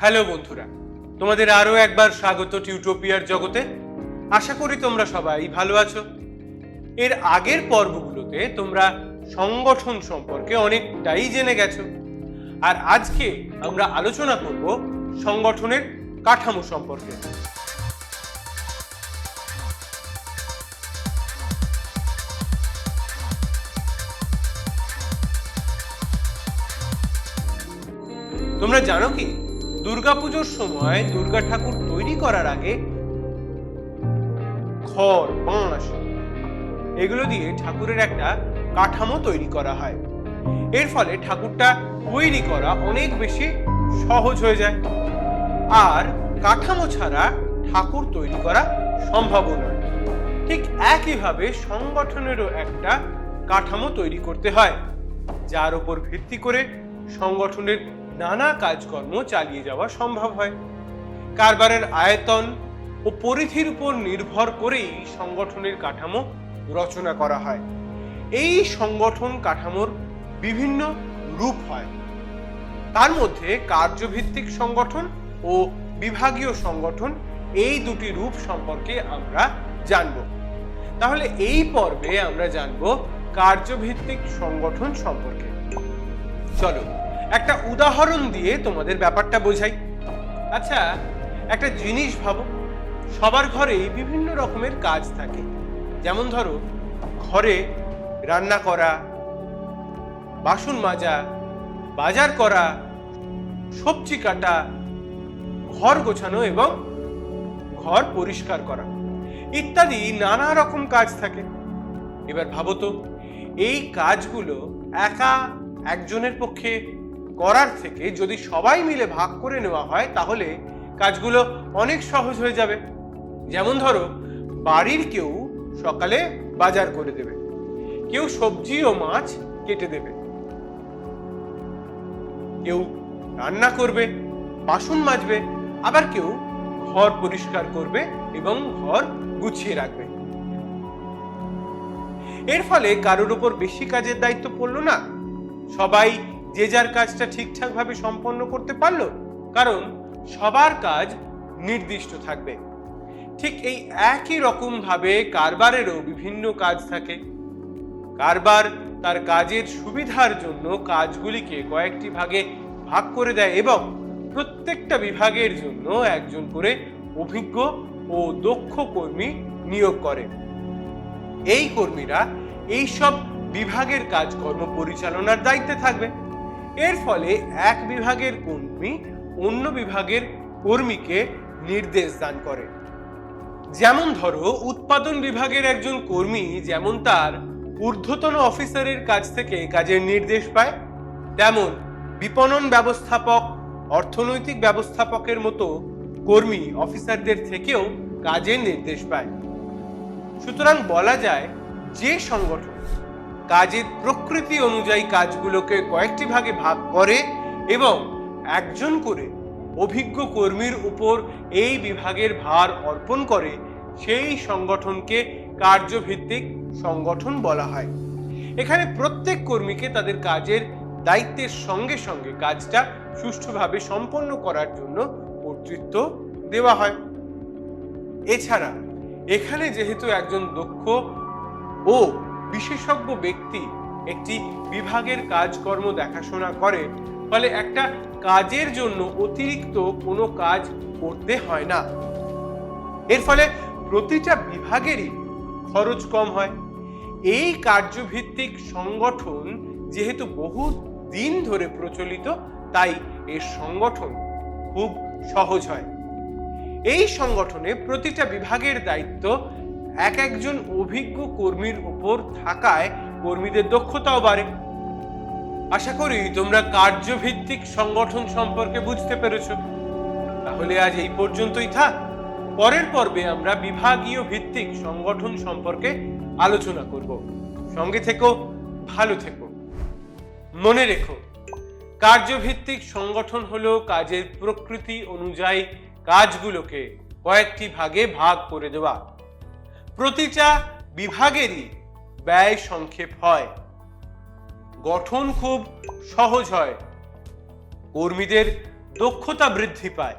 Hello বন্ধুরা, তোমাদের আরও একবার স্বাগত টিউটোপিয়ার জগতে। আশা করি তোমরা সবাই ভালো আছো। এর আগের পর্বগুলোতে তোমরা সংগঠন সম্পর্কে অনেকটাই জেনে গেছো। আর আজকে আমরা আলোচনা করব সংগঠনের কাঠামো সম্পর্কে। তোমরা জানো কি? দুর্গাপুজোর সময় দুর্গা ঠাকুর তৈরি করার আগে খড়, বাঁশ, এগুলো দিয়ে ঠাকুরের একটা কাঠামো তৈরি করা হয়। এর ফলে ঠাকুরটা তৈরি করা অনেক বেশি সহজ হয়ে যায়। আর কাঠামো ছাড়া ঠাকুর তৈরি করা সম্ভব নয় ঠিক একইভাবে সংগঠনেরও একটা কাঠামো তৈরি করতে হয়, যার উপর ভিত্তি করে সংগঠনের নানা কাজকর্ম চালিয়ে যাওয়া সম্ভব হয়। কারবারের আয়তন ও পরিধির উপর নির্ভর করেই সংগঠনের কাঠামো রচনা করা হয়। এই সংগঠন কাঠামোর বিভিন্ন রূপ হয়। তার মধ্যে কার্যভিত্তিক সংগঠন ও বিভাগীয় সংগঠন এই দুটি রূপ সম্পর্কে আমরা জানব। তাহলে এই পর্বে আমরা জানব কার্যভিত্তিক সংগঠন সম্পর্কে। চলো একটা উদাহরণ দিয়ে তোমাদের ব্যাপারটা বোঝাই। আচ্ছা একটা জিনিস ভাবো, সবার ঘরেই বিভিন্ন রকমের কাজ থাকে। যেমন ধরো, ঘরে রান্না করা, বাসন মাজা, বাজার করা, সবজি কাটা, ঘর গোছানো এবং ঘর পরিষ্কার করা ইত্যাদি নানা রকম কাজ থাকে। এবার ভাবো তো, এই কাজগুলো একা একজনের পক্ষে করার থেকে যদি সবাই মিলে ভাগ করে নেওয়া হয়, তাহলে কাজগুলো অনেক সহজ হয়ে যাবে। যেমন ধরো, বাড়ির কেউ সকালে বাজার করে দেবে। কেউ সবজি ও মাছ কেটে দেবে। কেউ রান্না করবে, বাসন মাজবে, আবার কেউ ঘর পরিষ্কার করবে এবং ঘর গুছিয়ে রাখবে। এর ফলে কারোর উপর বেশি কাজের দায়িত্ব পড়ল না। সবাই যে যার কাজটা ঠিকঠাক ভাবে সম্পন্ন করতে পারল, কারণ সবার কাজ নির্দিষ্ট থাকবে। ঠিক এই একই রকম ভাবে কারবারেরও বিভিন্ন কাজ থাকে। কারবার তার কাজের সুবিধার জন্য কাজগুলিকে কয়েকটি ভাগে ভাগ করে দেয় এবং প্রত্যেকটা বিভাগের জন্য একজন করে অভিজ্ঞ ও দক্ষ কর্মী নিয়োগ করে। এই কর্মীরা এই সব বিভাগের কাজকর্ম পরিচালনার দায়িত্বে থাকবে। এর ফলে এক বিভাগের কর্মী অন্য বিভাগের কর্মীকে নির্দেশ দান করে। যেমন ধরো, উৎপাদন বিভাগের একজন কর্মী যেমন তার ঊর্ধ্বতন অফিসারের কাছ থেকে কাজের নির্দেশ পায়, তেমন বিপণন ব্যবস্থাপক, অর্থনৈতিক ব্যবস্থাপকের মতো কর্মী অফিসারদের থেকেও কাজের নির্দেশ পায়। সুতরাং বলা যায়, যে সংগঠন কাজের প্রকৃতি অনুযায়ী কাজগুলোকে কয়েকটি ভাগে ভাগ করে এবং একজন করে অভিজ্ঞ কর্মীর উপর এই বিভাগের ভার অর্পণ করে, সেই সংগঠনকে কার্যভিত্তিক সংগঠন বলা হয়। এখানে প্রত্যেক কর্মীকে তাদের কাজের দায়িত্বের সঙ্গে সঙ্গে কাজটা সুষ্ঠুভাবে সম্পন্ন করার জন্য কর্তৃত্ব দেওয়া হয়। এছাড়া, এখানে যেহেতু একজন দক্ষ ও বিশেষজ্ঞ ব্যক্তি একটি বিভাগের কাজকর্ম দেখাশোনা করে, ফলে একটা কাজের জন্য অতিরিক্ত কোনো কাজ করতে হয় না। এর ফলে প্রতিটা বিভাগেরই খরচ কম হয়। এই কার্যভিত্তিক সংগঠন যেহেতু বহু দিন ধরে প্রচলিত, তাই এর সংগঠন খুব সহজ হয়। এই সংগঠনে প্রতিটা বিভাগের দায়িত্ব এক একজন অভিজ্ঞ কর্মীর উপর থাকায় কর্মীদের দক্ষতাও বাড়ে। আশা করি তোমরা কার্যভিত্তিক সংগঠন সম্পর্কে বুঝতে পেরেছ। তাহলে আজ এই পর্যন্তই থাক। পরের পর্বে আমরা বিভাগীয় ভিত্তিক সংগঠন সম্পর্কে আলোচনা করব। সঙ্গে থেকো, ভালো থেকো। মনে রেখো, কার্যভিত্তিক সংগঠন হলো কাজের প্রকৃতি অনুযায়ী কাজগুলোকে কয়েকটি ভাগে ভাগ করে দেওয়া। প্রতিটা বিভাগেরই ব্যয় সংক্ষেপ হয়। গঠন খুব সহজ হয়। কর্মীদের দক্ষতা বৃদ্ধি পায়।